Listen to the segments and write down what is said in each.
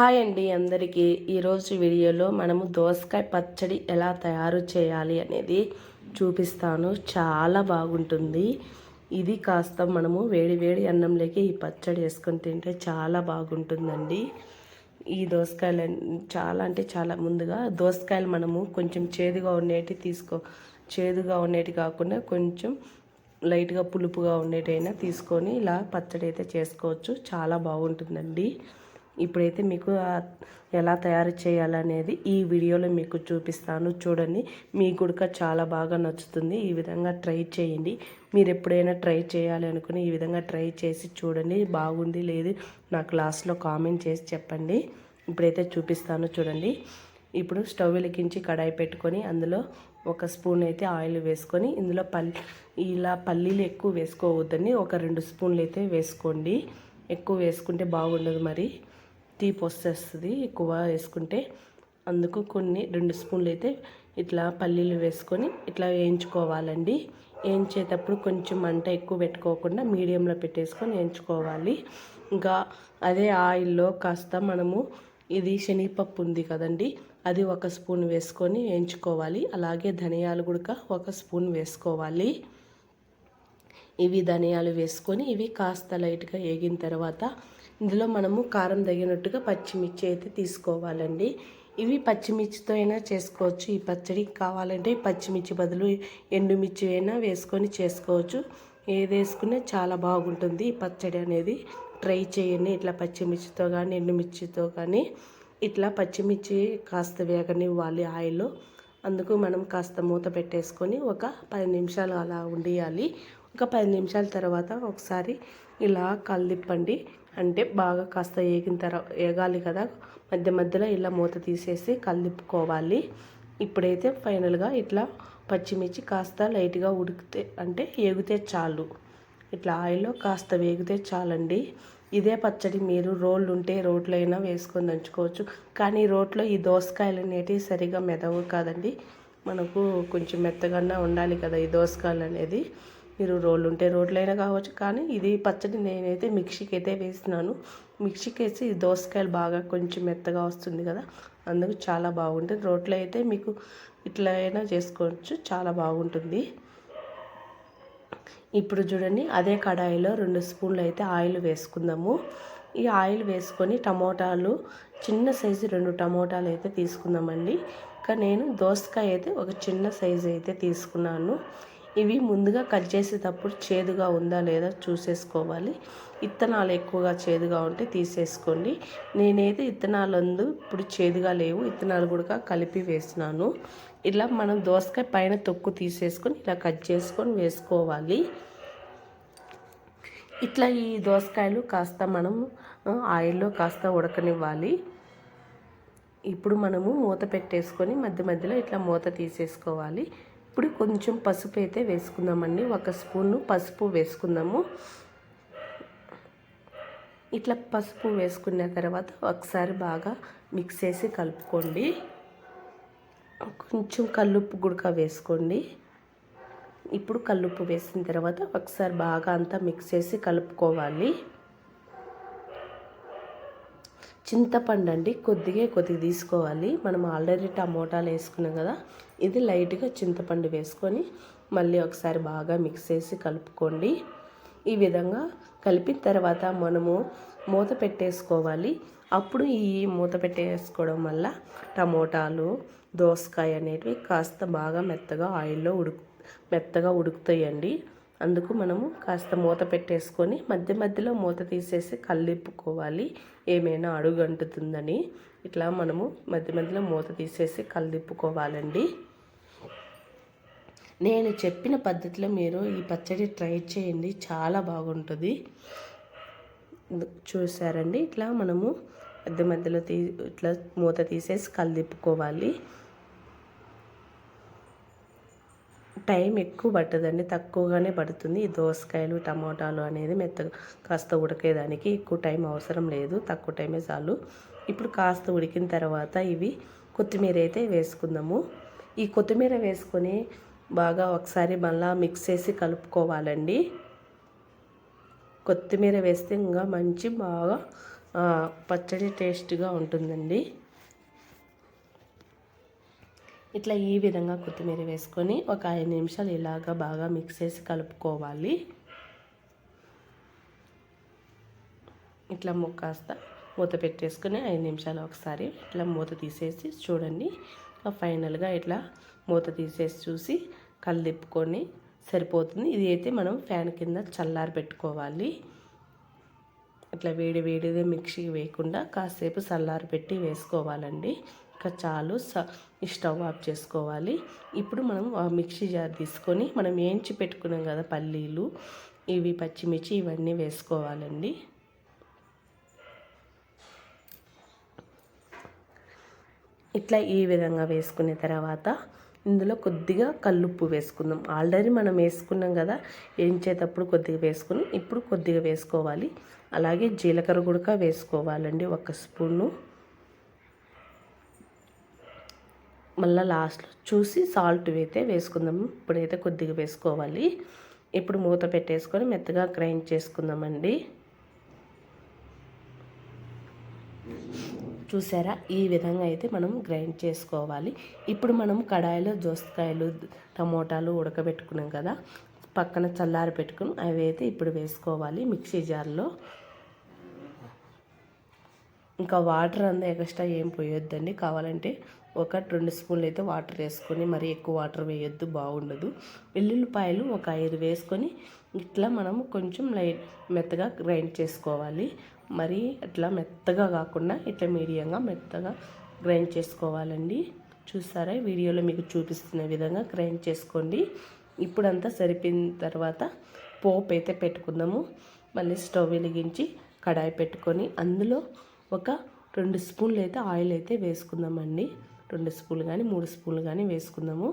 Hi అండి అందరికీ. ఈరోజు వీడియోలో మనము దోసకాయ పచ్చడి ఎలా తయారు చేయాలి అనేది చూపిస్తాను. చాలా బాగుంటుంది. ఇది కాస్త మనము వేడి వేడి అన్నంలోకి ఈ పచ్చడి వేసుకొని తింటే చాలా బాగుంటుందండి. ఈ దోసకాయలు చాలా అంటే చాలా ముందుగా దోసకాయలు మనము కొంచెం చేదుగా ఉండేటి తీసుకో చేదుగా ఉండేటి కాకుండా కొంచెం లైట్గా పులుపుగా ఉండేటైనా తీసుకొని ఇలా పచ్చడి అయితే చేసుకోవచ్చు. చాలా బాగుంటుందండి. ఇప్పుడైతే మీకు ఎలా తయారు చేయాలనేది ఈ వీడియోలో మీకు చూపిస్తాను. చూడండి మీ గుడక చాలా బాగా నచ్చుతుంది. ఈ విధంగా ట్రై చేయండి. మీరు ఎప్పుడైనా ట్రై చేయాలి అనుకుని ఈ విధంగా ట్రై చేసి చూడండి. బాగుంది లేదు నాకు లాస్ట్లో కామెంట్ చేసి చెప్పండి. ఇప్పుడైతే చూపిస్తాను చూడండి. ఇప్పుడు స్టవ్ వెలిగించి కడాయి పెట్టుకొని అందులో ఒక స్పూన్ అయితే ఆయిల్ వేసుకొని ఇందులో పల్లి ఇలా పల్లీలు ఎక్కువ వేసుకోవద్దని ఒక రెండు స్పూన్లు అయితే వేసుకోండి. ఎక్కువ వేసుకుంటే బాగుండదు మరి. తీపి వస్తుంది ఎక్కువ వేసుకుంటే. అందుకు కొన్ని రెండు స్పూన్లు అయితే ఇట్లా పల్లీలు వేసుకొని ఇట్లా వేయించుకోవాలండి. వేయించేటప్పుడు కొంచెం మంట ఎక్కువ పెట్టుకోకుండా మీడియంలో పెట్టేసుకొని వేయించుకోవాలి. ఇంకా అదే ఆయిల్లో కాస్త మనము ఇది శనగపప్పు ఉంది కదండి అది ఒక స్పూన్ వేసుకొని వేయించుకోవాలి. అలాగే ధనియాలు కూడా ఒక స్పూన్ వేసుకోవాలి. ఇవి ధనియాలు వేసుకొని ఇవి కాస్త లైట్గా వేగిన తర్వాత ఇందులో మనము కారం తగినట్టుగా పచ్చిమిర్చి అయితే తీసుకోవాలండి. ఇవి పచ్చిమిర్చితో అయినా చేసుకోవచ్చు. ఈ పచ్చడి కావాలంటే పచ్చిమిర్చి బదులు ఎండుమిర్చి అయినా వేసుకొని చేసుకోవచ్చు. ఏది వేసుకునే చాలా బాగుంటుంది ఈ పచ్చడి అనేది. ట్రై చేయండి. ఇట్లా పచ్చిమిర్చితో కానీ ఎండుమిర్చితో కానీ ఇట్లా పచ్చిమిర్చి కాస్త వేగనివ్వాలి ఆయిల్లో. అందుకు మనం కాస్త మూత పెట్టేసుకొని ఒక పది నిమిషాలు అలా ఉండియాలి. ఒక పది నిమిషాల తర్వాత ఒకసారి ఇలా కలిదిప్పండి అంటే బాగా కాస్త ఏగిన తర్వాత ఏగాలి కదా. మధ్య మధ్యలో ఇలా మూత తీసేసి కలిదిప్పుకోవాలి ఇప్పుడైతే ఫైనల్గా ఇట్లా పచ్చిమిర్చి కాస్త లైట్గా ఉడికితే అంటే ఏగితే చాలు. ఇట్లా ఆయిల్లో కాస్త వేగితే చాలండి. ఇదే పచ్చడి మీరు రోళ్ళు ఉంటే రోట్లో అయినా వేసుకొని దంచుకోవచ్చు. కానీ రోట్లో ఈ దోసకాయలు అనేటివి సరిగా మెదవు కాదండి. మనకు కొంచెం మెత్తగా ఉండాలి కదా ఈ దోసకాయలు అనేది. మీరు రోళ్ళు ఉంటే రోడ్లైనా కావచ్చు కానీ ఇది పచ్చడి నేనైతే మిక్సీకి అయితే వేసినాను. మిక్సీకి వేసి దోసకాయలు బాగా కొంచెం మెత్తగా వస్తుంది కదా అందుకు చాలా బాగుంటుంది. రోట్లో అయితే మీకు ఇట్లా అయినా చేసుకోవచ్చు చాలా బాగుంటుంది. ఇప్పుడు చూడండి అదే కడాయిలో రెండు స్పూన్లు అయితే ఆయిల్ వేసుకుందాము. ఈ ఆయిల్ వేసుకొని టమోటాలు చిన్న సైజు రెండు టమోటాలు అయితే తీసుకుందామండి. ఇంకా నేను దోసకాయ అయితే ఒక చిన్న సైజు అయితే తీసుకున్నాను. ఇవి ముందుగా కట్ చేసేటప్పుడు చేదుగా ఉందా లేదా చూసేసుకోవాలి. ఇత్తనాలు ఎక్కువగా చేదుగా ఉంటే తీసేసుకోండి. నేనైతే ఇత్తనాలు అందు ఇప్పుడు చేదుగా లేవు ఇత్తనాలు కూడా కలిపి వేసినాను. ఇలా మనం దోసకాయ పైన తొక్కు తీసేసుకొని ఇలా కట్ చేసుకొని వేసుకోవాలి. ఇట్లా ఈ దోసకాయలు కాస్త మనం ఆయిల్లో కాస్త ఉడకనివ్వాలి. ఇప్పుడు మనము మూత పెట్టేసుకొని మధ్య మధ్యలో ఇట్లా మూత తీసేసుకోవాలి. ఇప్పుడు కొంచెం పసుపు అయితే వేసుకుందామండి. ఒక స్పూను పసుపు వేసుకుందాము. ఇట్లా పసుపు వేసుకున్న తర్వాత ఒకసారి బాగా మిక్స్ చేసి కలుపుకోండి. కొంచెం కల్లుప్పు గుడక వేసుకోండి. ఇప్పుడు కల్లుప్పు వేసిన తర్వాత ఒకసారి బాగా అంతా మిక్స్ చేసి కలుపుకోవాలి. చింతపండు అండి కొద్దిగా కొద్దిగా తీసుకోవాలి. మనం ఆల్రెడీ టమోటాలు వేసుకున్నాం కదా ఇది లైట్గా చింతపండు వేసుకొని మళ్ళీ ఒకసారి బాగా మిక్స్ చేసి కలుపుకోండి. ఈ విధంగా కలిపిన తర్వాత మనము మూత పెట్టేసుకోవాలి. అప్పుడు ఈ మూత పెట్టేసుకోవడం వల్ల టమోటాలు దోసకాయ అనేటివి కాస్త బాగా మెత్తగా ఆయిల్లో ఉడుకు మెత్తగా ఉడుకుతాయండి. అందుకు మనము కాస్త మూత పెట్టేసుకొని మధ్య మధ్యలో మూత తీసేసి కల్లిప్పుకోవాలి. ఏమైనా అడుగు అంటుతుందని ఇట్లా మనము మధ్య మధ్యలో మూత తీసేసి కల్లిప్పుకోవాలండి. నేను చెప్పిన పద్ధతిలో మీరు ఈ పచ్చడి ట్రై చేయండి. చాలా బాగుంటుంది. చూసారండి? ఇట్లా మనము మధ్య మధ్యలో తీ ఇట్లా మూత తీసేసి కల్లిప్పుకోవాలి. టైం ఎక్కువ పట్టదండి. తక్కువగానే పడుతుంది. ఈ దోసకాయలు టమాటాలు అనేది మెత్తగా కాస్త ఉడికేదానికి ఎక్కువ టైం అవసరం లేదు. తక్కువ టైమే చాలు. ఇప్పుడు కాస్త ఉడికిన తర్వాత ఇవి కొత్తిమీర అయితే వేసుకుందాము. ఈ కొత్తిమీర వేసుకొని బాగా ఒకసారి మళ్ళా మిక్స్ చేసి కలుపుకోవాలండి. కొత్తిమీర వేస్తే ఇంకా మంచి బాగా పచ్చడి టేస్ట్గా ఉంటుందండి. ఇట్లా ఈ విధంగా కొత్తిమీర వేసుకొని ఒక ఐదు నిమిషాలు ఇలాగా బాగా మిక్స్ చేసి కలుపుకోవాలి. ఇట్లా ము- కాస్త మూత పెట్టేసుకొని ఐదు నిమిషాలు ఒకసారి ఇట్లా మూత తీసేసి చూడండి. ఫైనల్గా ఇట్లా మూత తీసేసి చూసి కళ్ళు తిప్పుకొని సరిపోతుంది. ఇది అయితే మనం ఫ్యాన్ కింద చల్లారి పెట్టుకోవాలి. ఇట్లా వేడి వేడిదే మిక్సీ వేయకుండా కాసేపు చల్లారి పెట్టి వేసుకోవాలండి. చాలు స ఈ స్టవ్ ఆఫ్ చేసుకోవాలి. ఇప్పుడు మనం ఆ మిక్సీ జార్ తీసుకొని మనం వేయించి పెట్టుకున్నాం కదా పల్లీలు ఇవి పచ్చిమిర్చి ఇవన్నీ వేసుకోవాలండి. ఇట్లా ఈ విధంగా వేసుకున్న తర్వాత ఇందులో కొద్దిగా కల్లుప్పు వేసుకుందాం. ఆల్రెడీ మనం వేసుకున్నాం కదా వేయించేటప్పుడు కొద్దిగా వేసుకుని ఇప్పుడు కొద్దిగా వేసుకోవాలి. అలాగే జీలకర్ర కూడా వేసుకోవాలండి ఒక స్పూను. మళ్ళీ లాస్ట్లో చూసి సాల్ట్ అయితే వేసుకుందాం. ఇప్పుడైతే కొద్దిగా వేసుకోవాలి. ఇప్పుడు మూత పెట్టేసుకొని మెత్తగా గ్రైండ్ చేసుకుందామండి. చూసారా? ఈ విధంగా అయితే మనం గ్రైండ్ చేసుకోవాలి. ఇప్పుడు మనం కడాయిలో దోసకాయలు టమోటాలు ఉడకబెట్టుకున్నాం కదా. పక్కన చల్లారి పెట్టుకుని అవి అయితే ఇప్పుడు వేసుకోవాలి మిక్సీ జార్లో. ఇంకా వాటర్ అంతా ఎక్స్ట్రా ఏం పోయొద్దండి. కావాలంటే ఒక రెండు స్పూన్లు అయితే వాటర్ వేసుకొని మరి ఎక్కువ వాటర్ వేయొద్దు బాగుండదు. వెల్లుల్లిపాయలు ఒక ఐదు వేసుకొని ఇట్లా మనము కొంచెం లైట్ మెత్తగా గ్రైండ్ చేసుకోవాలి. మరి అట్లా మెత్తగా కాకుండా ఇట్లా మీడియంగా మెత్తగా గ్రైండ్ చేసుకోవాలండి. చూసారా? వీడియోలో మీకు చూపిస్తున్న విధంగా గ్రైండ్ చేసుకోండి. ఇప్పుడంతా సరిపోయిన తర్వాత పోపు అయితే పెట్టుకుందాము. మళ్ళీ స్టవ్ వెలిగించి కడాయి పెట్టుకొని అందులో ఒక రెండు స్పూన్లు అయితే ఆయిల్ అయితే వేసుకుందామండి. రెండు స్పూన్లు కానీ మూడు స్పూన్లు కానీ వేసుకుందాము.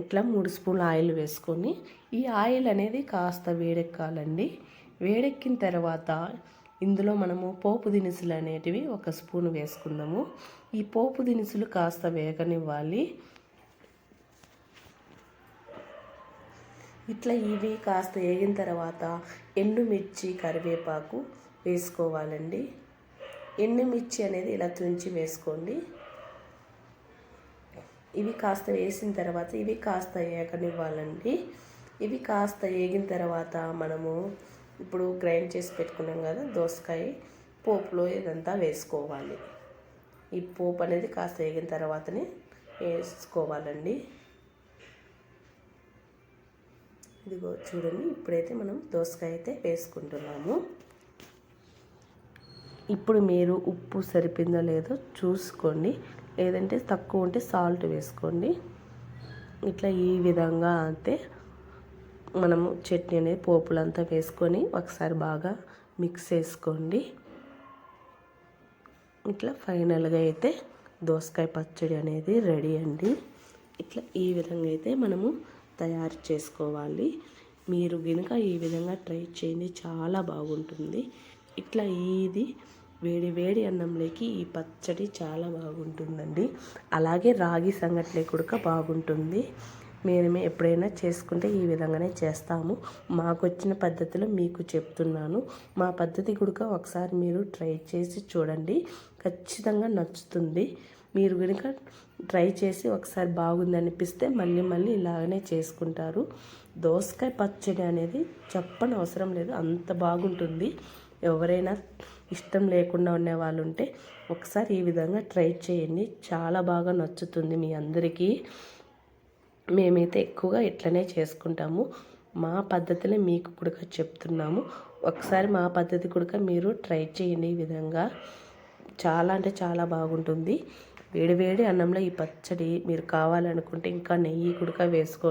ఇట్లా మూడు స్పూన్లు ఆయిల్ వేసుకొని ఈ ఆయిల్ అనేది కాస్త వేడెక్కాలండి. వేడెక్కిన తర్వాత ఇందులో మనము పోపు దినుసులు అనేటివి ఒక స్పూన్ వేసుకుందాము. ఈ పోపు దినుసులు కాస్త వేగనివ్వాలి. ఇట్లా ఇవి కాస్త వేగిన తర్వాత ఎండుమిర్చి కరివేపాకు వేసుకోవాలండి. ఎండుమిర్చి అనేది ఇలా తుంచి వేసుకోండి. ఇవి కాస్త వేసిన తర్వాత ఇవి కాస్త వేగనివ్వాలండి ఇవి కాస్త వేగిన తర్వాత మనము ఇప్పుడు గ్రైండ్ చేసి పెట్టుకున్నాం కదా దోసకాయ పోపులో ఇదంతా వేసుకోవాలి. ఈ పోపు అనేది కాస్త వేగిన తర్వాతనే వేసుకోవాలండి. ఇదిగో చూడండి ఇప్పుడైతే మనం దోసకాయ అయితే వేసుకుంటున్నాము. ఇప్పుడు మీరు ఉప్పు సరిపోయిందో లేదో చూసుకోండి. లేదంటే తక్కువ ఉంటే సాల్ట్ వేసుకోండి. ఇట్లా ఈ విధంగా అయితే మనము చట్నీ అనేది పోపులంతా వేసుకొని ఒకసారి బాగా మిక్స్ చేసుకోండి. ఇట్లా ఫైనల్గా అయితే దోసకాయ పచ్చడి అనేది రెడీ అండి. ఇట్లా ఈ విధంగా అయితే మనము తయారు చేసుకోవాలి. మీరు కనుక ఈ విధంగా ట్రై చేయండి చాలా బాగుంటుంది. ఇట్లా ఇది వేడి వేడి అన్నంలోకి ఈ పచ్చడి చాలా బాగుంటుందండి. అలాగే రాగి సంగట్లే కూడా బాగుంటుంది. మేము ఎప్పుడైనా చేసుకుంటే ఈ విధంగానే చేస్తాము. మాకు వచ్చిన పద్ధతిలో మీకు చెప్తున్నాను. మా పద్ధతి కూడా ఒకసారి మీరు ట్రై చేసి చూడండి. ఖచ్చితంగా నచ్చుతుంది. మీరు కనుక ట్రై చేసి ఒకసారి బాగుంది అనిపిస్తే మళ్ళీ మళ్ళీ ఇలాగనే చేసుకుంటారు. దోసకాయ పచ్చడి అనేది చెప్పని అవసరం లేదు. అంత బాగుంటుంది. ఎవరైనా ఇష్టం లేకుండా ఉండే వాళ్ళు ఉంటే ఒకసారి ఈ విధంగా ట్రై చేయండి. చాలా బాగా నచ్చుతుంది మీ అందరికీ. మేమైతే ఎక్కువగా ఇట్లనే చేసుకుంటాము. మా పద్ధతిలో మీకు కూడా చెప్తున్నాము. ఒకసారి మా పద్ధతి కూడా మీరు ట్రై చేయండి ఈ విధంగా. చాలా అంటే చాలా బాగుంటుంది. వేడి వేడి అన్నంలో ఈ పచ్చడి మీరు కావాలనుకుంటే ఇంకా నెయ్యి కూడా వేసుకో